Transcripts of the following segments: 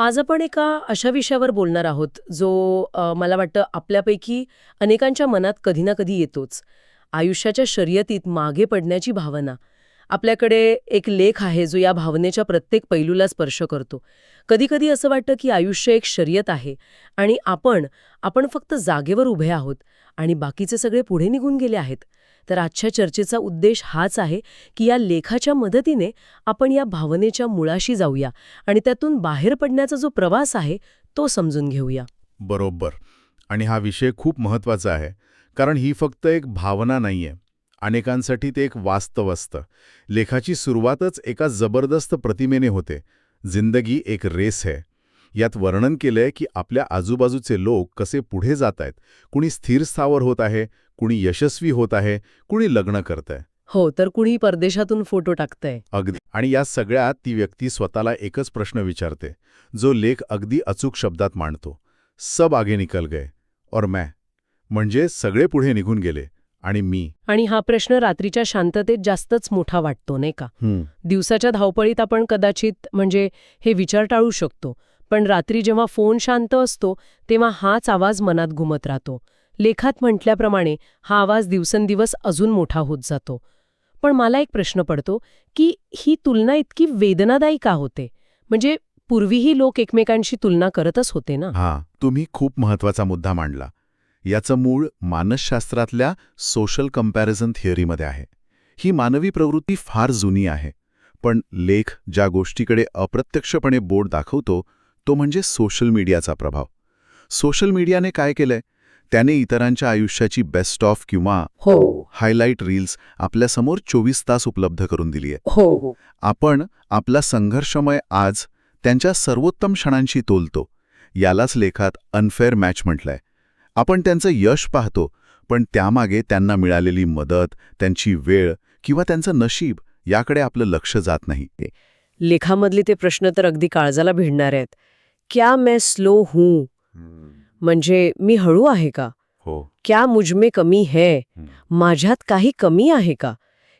आज आपण एका अशा विषयावर बोलणार आहोत जो अ, मला वाटतं आपल्यापैकी अनेकांच्या मनात कधी ना कधी येतोच. आयुष्याच्या शर्यतीत मागे पडण्याची भावना. आपल्याकडे एक लेख आहे जो या भावनेच्या प्रत्येक पैलूला स्पर्श करतो. कधीकधी असं वाटतं की आयुष्य एक शर्यत आहे आणि आपण आपण फक्त जागेवर उभे आहोत आणि बाकीचे सगळे पुढे निघून गेले आहेत. तर आजच्या चर्चेचा उद्देश हाच आहे की या लेखाच्या मदतीने आपण या भावनेच्या मुळाशी जाऊया आणि त्यातून बाहेर पडण्याचा जो प्रवास आहे तो समजून घेऊया. बरोबर. आणि हा विषय खूप महत्त्वाचा आहे कारण ही फक्त एक भावना नाहीये. अनेकांसाठी ते एक वास्तव असतं. लेखाची सुरुवातच एका जबरदस्त प्रतिमेने होते. जिंदगी एक रेस है. यात वर्णन केलंय की आपल्या आजूबाजूचे लोक कसे पुढे जात आहेत कुणी स्थिर स्थावर होत आहे कुणी यशस्वी होत आहे कुणी लग्न करत आहे हो तर कुणी परदेशातून फोटो टाकतंय. अगदी. आणि या सगळ्यात ती व्यक्ती स्वतःला एकच प्रश्न विचारते जो लेख अगदी अचूक शब्दात मांडतो. सब आगे निकल गए और मैं. म्हणजे सगळे पुढे निघून गेले आणि मी. आणि हा प्रश्न रात्रीच्या शांततेत जास्तच मोठा वाटतो नाही का? दिवसाच्या धावपळीत आपण कदाचित म्हणजे हे विचार टाळू शकतो. पण रात्री जेव्हा फोन शांत असतो तेव्हा हाच आवाज मनात घुमत राहतो. लेखात म्हटल्याप्रमाणे हा आवाज दिवसेंदिवस अजून मोठा होत जातो. पण मला एक प्रश्न पडतो की ही तुलना इतकी वेदनादायी का होते? म्हणजे पूर्वीही लोक एकमेकांशी तुलना करतच होते ना? हा तुम्ही खूप महत्त्वाचा मुद्दा मांडला. याचं मूळ मानसशास्त्रातल्या सोशल कंपॅरिझन थिअरीमध्ये आहे. ही मानवी प्रवृत्ती फार जुनी आहे. पण लेख ज्या गोष्टीकडे अप्रत्यक्षपणे बोर्ड दाखवतो तो म्हणजे सोशल मीडियाचा प्रभाव. सोशल मीडियाने काय केलंय? त्याने इतरांच्या आयुष्याची बेस्ट ऑफ किंवा हो. हायलाईट रील्स आपल्यासमोर चोवीस तास उपलब्ध करून दिली आहे हो हो. आपण आपला संघर्षमय आज त्यांच्या सर्वोत्तम क्षणांशी तोलतो. यालाच लेखात अनफेअर मॅच म्हटलंय. आपण त्यांचं यश पाहतो पण त्यामागे त्यांना मिळालेली मदत त्यांची वेळ किंवा त्यांचं नशीब याकडे आपलं लक्ष जात नाही. लेखामधले ते प्रश्न तर अगदी काळजाला भिडणार आहेत. क्या मैं स्लो हूं? म्हणजे मी हळू आहे का? हो. क्या मुझमे कमी है? माझ्यात काही कमी आहे का?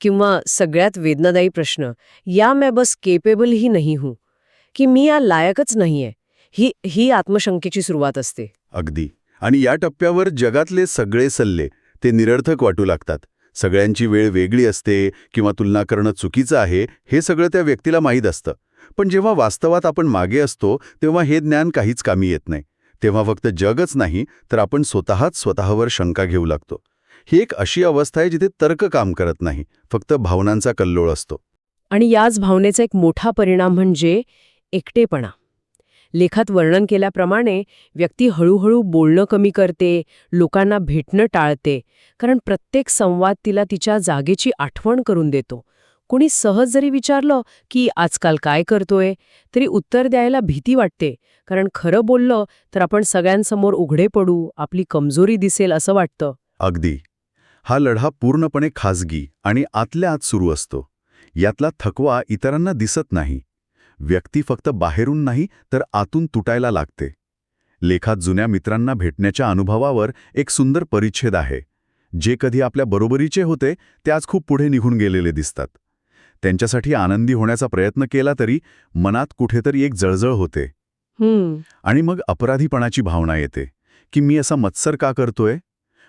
किंवा सगळ्यात वेदनादायी प्रश्न या मैं बस केपेबल ही नाही हूं. की मी या लायकच नाहीये. ही ही आत्मशंकेची सुरुवात असते. अगदी. आणि या टप्प्यावर जगातले सगळे सल्ले ते निरर्थक वाटू लागतात. सगळ्यांची वेळ वेगळी असते किंवा तुलना करणं चुकीचं आहे हे सगळं त्या व्यक्तीला माहीत असतं. पण जेव्हा वास्तवात आपण मागे असतो तेव्हा हे ज्ञान काहीच कामी येत नाही. तेव्हा फक्त जगच नाही तर आपण स्वतःच स्वतःवर शंका घेऊ लागतो. ही एक अशी अवस्था आहे जिथे तर्क काम करत नाही फक्त भावनांचा कल्लोळ असतो. आणि याच भावनेचा एक मोठा परिणाम म्हणजे एकटेपणा. लेखात वर्णन केल्याप्रमाणे व्यक्ती हळूहळू बोलणं कमी करते लोकांना भेटणं टाळते कारण प्रत्येक संवाद तिला तिच्या जागेची आठवण करून देतो. कुणी सहज जरी विचारलं की आजकाल काय करतोय तरी उत्तर द्यायला भीती वाटते. कारण खरं बोललं तर आपण सगळ्यांसमोर उघडे पडू आपली कमजोरी दिसेल असं वाटतं. अगदी. हा लढा पूर्णपणे खाजगी आणि आतल्या आत सुरू असतो. यातला थकवा इतरांना दिसत नाही. व्यक्ती फक्त बाहेरून नाही तर आतून तुटायला लागते. लेखात जुन्या मित्रांना भेटण्याच्या अनुभवावर एक सुंदर परिच्छेद आहे. जे कधी आपल्या बरोबरीचे होते ते आज खूप पुढे निघून गेलेले दिसतात. त्यांच्यासाठी आनंदी होण्याचा प्रयत्न केला तरी मनात कुठेतरी एक जळजळ होते. आणि मग अपराधीपणाची भावना येते की मी असा मत्सर का करतोय?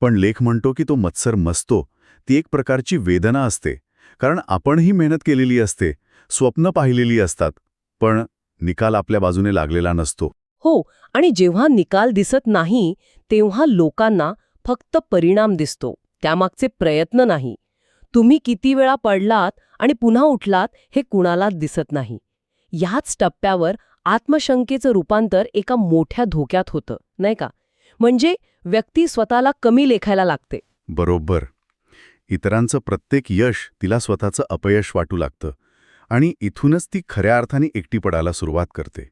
पण लेख म्हणतो की तो मत्सर मसतो ती एक प्रकारची वेदना असते. कारण आपणही मेहनत केलेली असते स्वप्न पाहिलेली असतात पण निकाल आपल्या बाजूने लागलेला नसतो. हो आणि जेव्हा निकाल दिसत नाही तेव्हा लोकांना फक्त परिणाम दिसतो त्यामागचे प्रयत्न नाही. तुम्ही किती वेळा पडलात आणि पुन्हा उठलात हे कुणालाच दिसत नाही. याच टप्प्यावर आत्मशंकेचं रूपांतर एका मोठ्या धोक्यात होतं नाही का? म्हणजे व्यक्ती स्वतःला कमी लेखायला लागते. बरोबर. इतरांचं प्रत्येक यश तिला स्वतःचं अपयश वाटू लागतं आणि इथूनच ती खऱ्या अर्थाने एकटी पडायला सुरुवात करते.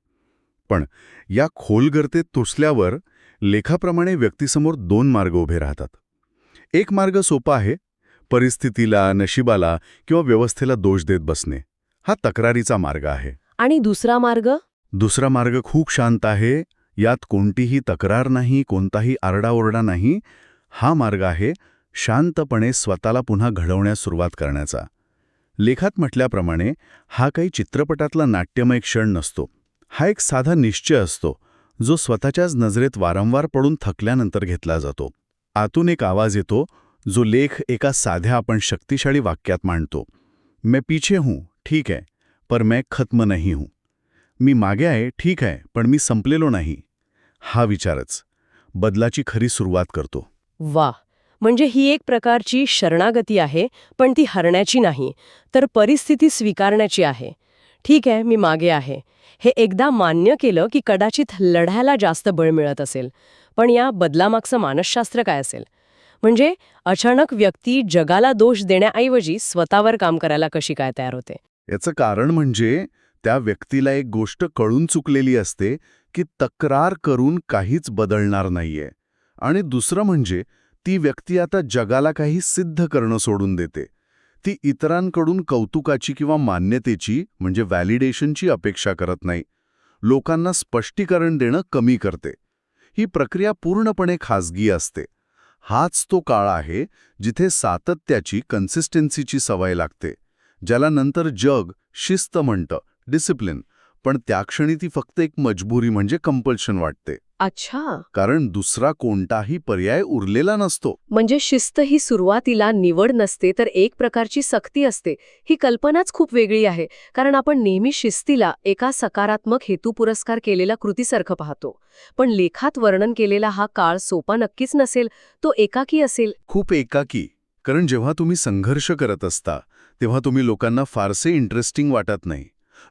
पण या खोलगर्तेत तुसल्यावर लेखाप्रमाणे व्यक्तीसमोर दोन मार्ग उभे राहतात. एक मार्ग सोपा आहे परिस्थितीला नशिबाला किंवा व्यवस्थेला दोष देत बसणे हा तक्रारीचा मार्ग आहे. आणि दुसरा मार्ग? दुसरा मार्ग खूप शांत आहे. यात कोणतीही तक्रार नाही कोणताही आरडाओरडा नाही. हा मार्ग आहे शांतपणे स्वतःला पुन्हा घडवण्यास सुरुवात करण्याचा. लेखात म्हटल्याप्रमाणे हा काही चित्रपटातला नाट्यमय क्षण नसतो. हा एक साधा निश्चय असतो जो स्वतःच्याच नजरेत वारंवार पडून थकल्यानंतर घेतला जातो. आतून एक आवाज येतो जो लेख एका साध्या आपण शक्तिशाली वाक्यात मांडतो. मैं पीछे हूं ठीक आहे पर मैं खत्म नाही हूं. मी मागे आहे ठीक आहे पण मी संपलेलो नाही. हा विचारच बदलाची खरी सुरुवात करतो. वा म्हणजे ही एक प्रकारची शरणागती आहे पण ती हरण्याची नाही तर परिस्थिती स्वीकारण्याची आहे. ठीक आहे मी मागे आहे. हे एकदा मान्य केलं की कदाचित लढायला जास्त बळ मिळत असेल पण या बदलामागचं मानसशास्त्र काय असेल? म्हणजे अचानक व्यक्ती जगाला दोष देण्याऐवजी स्वतःवर काम करायला कशी काय तयार होते? याचं कारण म्हणजे त्या व्यक्तीला एक गोष्ट कळून चुकलेली असते की तक्रार करून काहीच बदलणार नाहीये. आणि दुसरं म्हणजे ती व्यक्ती आता जगाला काही सिद्ध करणं सोडून देते. ती इतरांकडून कौतुकाची किंवा मान्यतेची म्हणजे व्हॅलिडेशनची अपेक्षा करत नाही. लोकांना स्पष्टीकरण देणं कमी करते. ही प्रक्रिया पूर्णपणे खाजगी असते. हाच तो काळ आहे जिथे सातत्याची कन्सिस्टन्सीची सवय लागते ज्याला नंतर जग शिस्त म्हणतं डिसिप्लिन पण त्या क्षणी ती फक्त एक मजबुरी म्हणजे कंपल्शन वाटते. अच्छा. कारण दुसरा कोणताही पर्याय उरलेला नसतो. म्हणजे शिस्त ही सुरुवातीला निवड नसते तर एक प्रकारची सक्ती असते. ही कल्पनाच खूप वेगळी आहे कारण आपण नेहमी शिस्तीला एका सकारात्मक हेतू पुरस्कार केलेल्या कृतीसारखं पाहतो. पण लेखात वर्णन केलेला हा काळ सोपा नक्कीच नसेल तो एकाकी असेल. खूप एकाकी कारण जेव्हा तुम्ही संघर्ष करत असता तेव्हा तुम्ही लोकांना फारसे इंटरेस्टिंग वाटत नाही.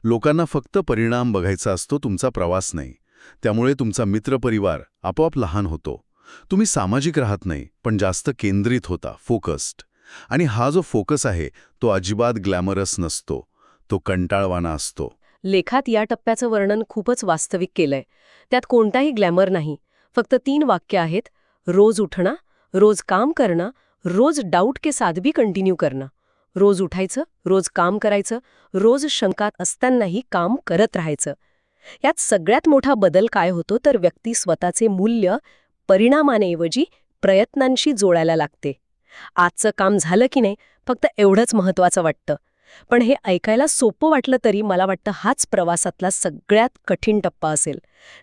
लोकांना फक्त परिणाम बघायचा असतो तुमचा प्रवास नाही. त्यामुळे तुमचा मित्रपरिवार आपोआप लहान होतो. तुम्ही सामाजिक राहत नाही पण जास्त केंद्रित होता फोकस्ड. आणि हा जो फोकस आहे तो अजिबात ग्लॅमरस नसतो. तो कंटाळवाना असतो. लेखात या टप्प्याचं वर्णन खूपच वास्तविक केलंय. त्यात कोणताही ग्लॅमर नाही. फक्त तीन वाक्य आहेत. रोज उठणं रोज काम करणं रोज डाऊट के साथ भी कंटिन्यू करणं. रोज उठायचं रोज काम करायचं रोज शंकात असतानाही काम करत राहायचं. यात सगळ्यात मोठा बदल काय होतो तर व्यक्ती स्वतःचे मूल्य परिणामानेऐवजी प्रयत्नांशी जोडायला लागते. आजचं काम झालं की नाही फक्त एवढंच महत्वाचं वाटतं. पण हे ऐकायला सोपं वाटलं तरी मला वाटतं हाच प्रवासातला सगळ्यात कठीण टप्पा असेल.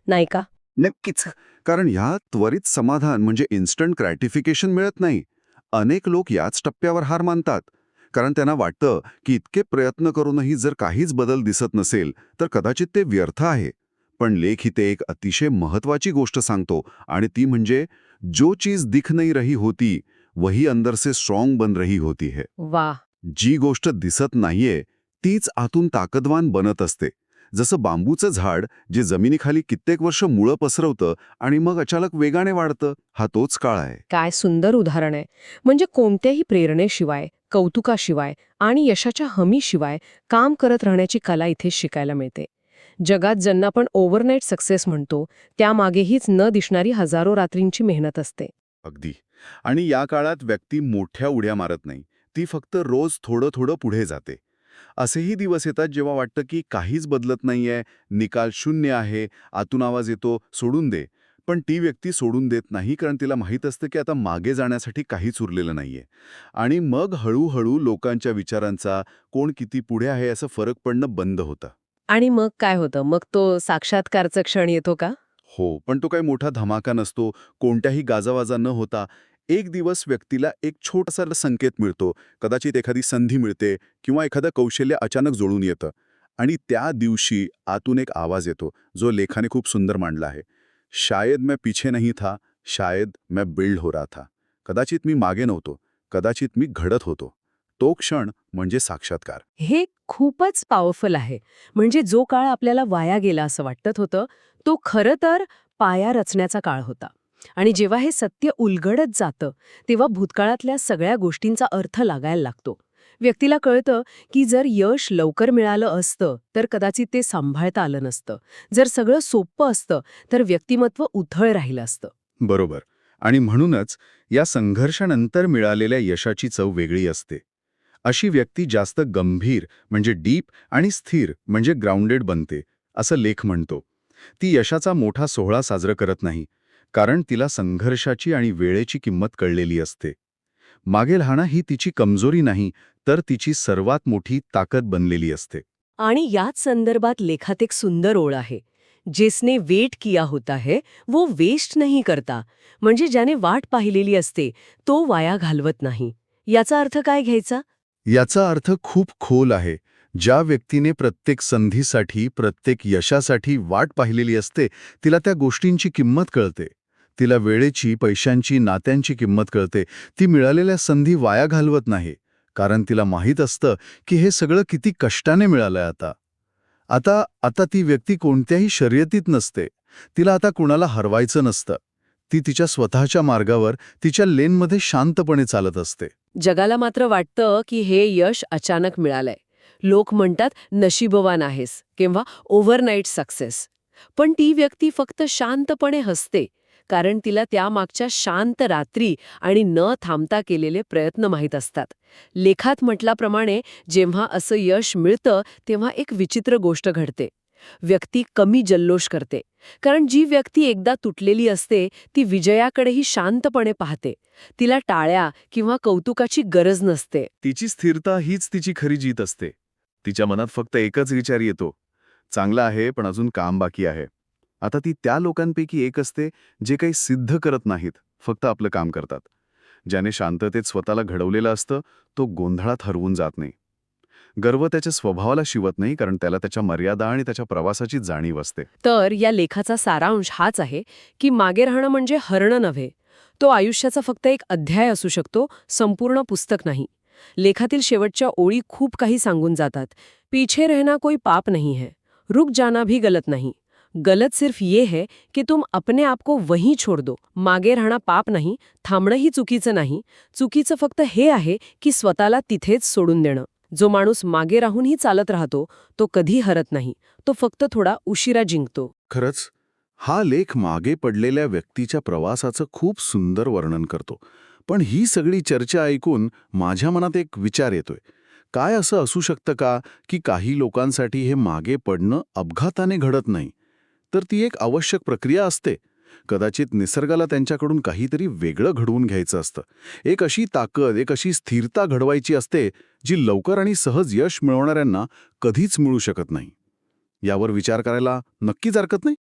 नाही का? नक्कीच. कारण ह्या त्वरित समाधान म्हणजे इन्स्टंट ग्रॅटिफिकेशन मिळत नाही. अनेक लोक याच टप्प्यावर हार मानतात. कारण त्यांना वाटतं की इतके प्रयत्न करूनही जर काहीच बदल दिसत नसेल तर कदाचित ते व्यर्थ आहे. पण लेख इथे एक अतिशय महत्वाची गोष्ट सांगतो आणि ती म्हणजे जो चीज दिख नहीं रही होती वही अंदर से स्ट्रॉंग बन रही होती है. वा जी गोष्ट दिसत नाहीये तीच आतून ताकदवान बनत असते. जसं बांबूचं झाड जे जमिनीखाली कित्येक वर्ष मुळं पसरवतं आणि मग अचानक वेगाने वाढतं हा तोच काळ आहे. काय सुंदर उदाहरण आहे. म्हणजे कोणत्याही प्रेरणेशिवाय कौतुकाशिवाय आणि यशाच्या हमीशिवाय काम करत राहण्याची कला इथे शिकायला मिळते. जगात ज्यांना आपण ओव्हरनाईट सक्सेस म्हणतो त्यामागेहीच न दिसणारी हजारो रात्रींची मेहनत असते. अगदी. आणि या काळात व्यक्ती मोठ्या उड्या मारत नाही. ती फक्त रोज थोडं थोडं पुढे जाते. असेही दिवस येतात जेव्हा वाटतं की काहीच बदलत नाहीये निकाल शून्य आहे आतून आवाज येतो सोडून दे. पण ती व्यक्ती सोडून देत नाही कारण तिला माहीत असतं की आता मागे जाण्यासाठी काहीच उरलेलं नाहीये. आणि मग हळूहळू लोकांच्या विचारांचा कोण किती पुढे आहे असं फरक पडणं बंद होतं. आणि मग काय होतं? मग तो साक्षात्कारचा क्षण येतो का? हो पण तो काही मोठा धमाका नसतो कोणत्याही गाजावाजा न होता. एक दिवस व्यक्तीला एक छोटासा संकेत मिळतो. कदाचित एखादी संधी मिळते किंवा एखादं कौशल्य अचानक जुळून येतं. आणि त्या दिवशी आतून एक आवाज येतो जो लेखाने खूप सुंदर मांडला आहे. शायद मैं पीछे नहीं था शायद मैं बिल्ड हो रहा था. कदाचित मी मागे नव्हतो कदाचित मी घडत होतो. तो क्षण म्हणजे साक्षात्कार. हे खूपच पॉवरफुल आहे. म्हणजे जो काळ आपल्याला वाया गेला असं वाटत होतं तो खरं तर पाया रचण्याचा काळ होता. आणि जेव्हा हे सत्य उलगडत जातं तेव्हा भूतकाळातल्या सगळ्या गोष्टींचा अर्थ लागायला लागतो. व्यक्तीला कळतं की जर यश लवकर मिळालं असतं तर कदाचित ते सांभाळता आलं नसतं. जर सगळं सोपं असतं तर व्यक्तिमत्व उथळ राहिलं असतं. बरोबर. आणि म्हणूनच या संघर्षानंतर मिळालेल्या यशाची चव वेगळी असते. अशी व्यक्ती जास्त गंभीर म्हणजे डीप आणि स्थिर म्हणजे ग्राउंडेड बनते असं लेख म्हणतो. ती यशाचा मोठा सोहळा साजरा करत नाही. कारण तिला संघर्षाची आणि वेळेची किंमत कळलेली असते. मागे राहणं ही तिची कमजोरी नाही तर तिची सर्वात मोठी ताकद बनलेली असते. आणि याच संदर्भात लेखात एक सुंदर ओळ आहे. जिसने वेट किया होता है वो वेस्ट नाही करता. म्हणजे ज्याने वाट पाहिलेली असते तो वाया घालवत नाही. याचा अर्थ काय घ्यायचा? याचा अर्थ खूप खोल आहे. ज्या व्यक्तीने प्रत्येक संधीसाठी प्रत्येक यशासाठी वाट पाहिलेली असते तिला त्या गोष्टींची किंमत कळते. तिला वेळेची पैशांची नात्यांची किंमत कळते. ती मिळालेल्या संधी वाया घालवत नाही. कारण तिला माहीत असतं की हे सगळं किती कष्टाने मिळालंय आता. आता आता ती व्यक्ती कोणत्याही शर्यतीत नसते. तिला आता कुणाला हरवायचं नसतं. ती तिच्या स्वतःच्या मार्गावर तिच्या लेनमध्ये शांतपणे चालत असते. जगाला मात्र वाटतं की हे यश अचानक मिळालंय. लोक म्हणतात नशीबवान आहेस किंवा ओव्हरनाईट सक्सेस पण ती व्यक्ती फक्त शांतपणे हसते. कारण तिला त्यामागच्या शांत रात्री आणि न थांबता केलेले प्रयत्न माहीत असतात. लेखात म्हटल्याप्रमाणे जेव्हा असं यश मिळतं तेव्हा एक विचित्र गोष्ट घडते. व्यक्ती कमी जल्लोष करते. कारण जी व्यक्ती एकदा तुटलेली असते ती विजयाकडेही शांतपणे पाहते. तिला टाळ्या किंवा कौतुकाची गरज नसते. तिची स्थिरता हीच तिची खरी जीत असते. तिच्या मनात फक्त एकच विचार येतो. चांगला आहे पण अजून काम बाकी आहे. आता ती त्या लोकांपैकी एक असते जे काही सिद्ध करत नाहीत फक्त आपलं काम करतात. ज्याने शांततेत स्वतःला घडवलेलं असतं तो गोंधळात हरवून जात नाही. गर्व त्याच्या स्वभावाला शिवत नाही कारण त्याला त्याच्या मर्यादा आणि त्याच्या प्रवासाची जाणीव असते. तर या लेखाचा सारांश हाच आहे की मागे राहणं म्हणजे हरणं नव्हे. तो आयुष्याचा फक्त एक अध्याय असू शकतो संपूर्ण पुस्तक नाही. लेखातील शेवटच्या ओळी खूप काही सांगून जातात. पीछे रहना कोई पाप नाही है रुक जाना भी गलत नाही. गलत सिर्फ ये है कि तुम अपने आप को वहीं छोड़ दो मागे राहणं पाप नाही थांबणंही चुकीचं नाही चुकीचं फक्त हे आहे की स्वतःला तिथेच सोडून देणं. जो माणूस मागे राहूनही चालत राहतो तो कधी हरत नाही तो फक्त थोडा उशिरा जिंकतो. खरंच हा लेख मागे पडलेल्या व्यक्तीच्या प्रवासाचं खूप सुंदर वर्णन करतो. पण ही सगळी चर्चा ऐकून माझ्या मनात एक विचार येतोय. काय असं असू शकतं का की काही लोकांसाठी हे मागे पडणं अपघाताने घडत नाही? तर ती एक आवश्यक प्रक्रिया असते. कदाचित निसर्गाला त्यांच्याकडून काहीतरी वेगळं घडवून घ्यायचं असतं. एक अशी ताकद एक अशी स्थिरता घडवायची असते जी लवकर आणि सहज यश मिळवणाऱ्यांना कधीच मिळू शकत नाही. यावर विचार करायला नक्कीच हरकत नाही?